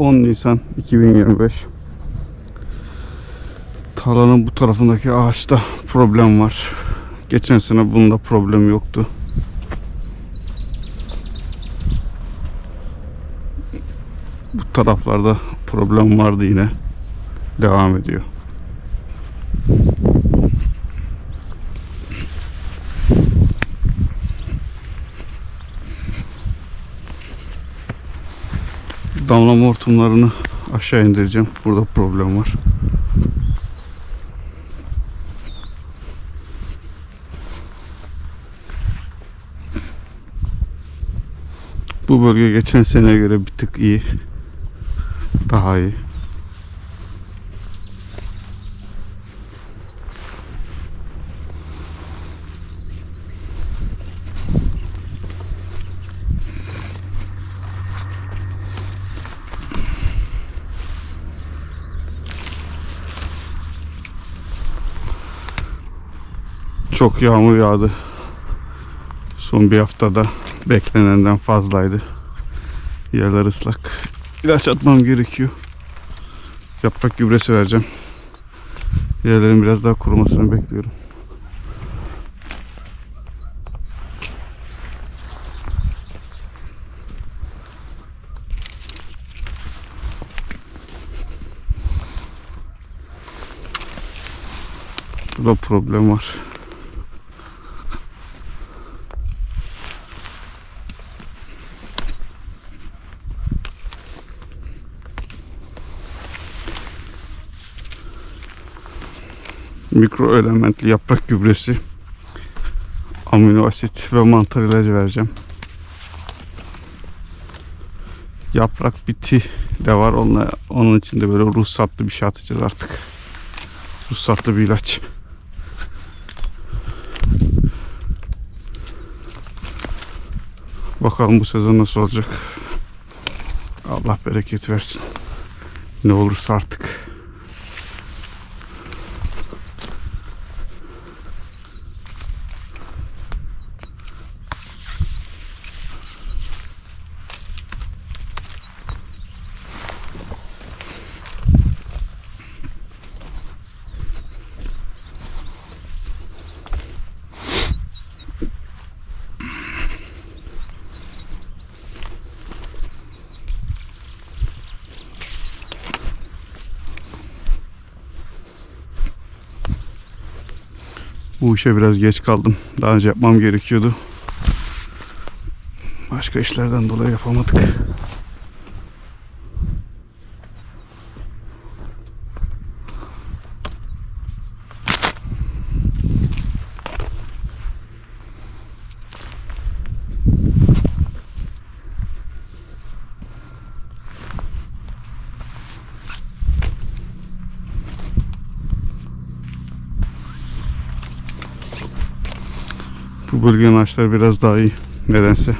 10 Nisan 2025. Tarlanın bu tarafındaki ağaçta problem var. Geçen sene bunda problem yoktu. Bu taraflarda problem vardı yine. Devam ediyor. Damlama hortumlarını aşağı indireceğim. Burada problem var. Bu bölge geçen seneye göre bir tık iyi. Daha iyi. Çok yağmur yağdı. Son bir haftada beklenenden fazlaydı. Yerler ıslak. İlaç atmam gerekiyor. Yaprak gübresi vereceğim. Yerlerin biraz daha kurumasını bekliyorum. Burada problem var. Mikro elementli yaprak gübresi, amino asit ve mantar ilacı vereceğim. Yaprak biti de var. Onunla, onun için de böyle ruhsatlı bir şey atacağız artık. Ruhsatlı bir ilaç. Bakalım bu sezon nasıl olacak. Allah bereket versin. Ne olursa artık. Bu işe biraz geç kaldım. Daha önce yapmam gerekiyordu. Başka işlerden dolayı yapamadık. Bu bölgenin ağaçları biraz daha iyi. Nedense.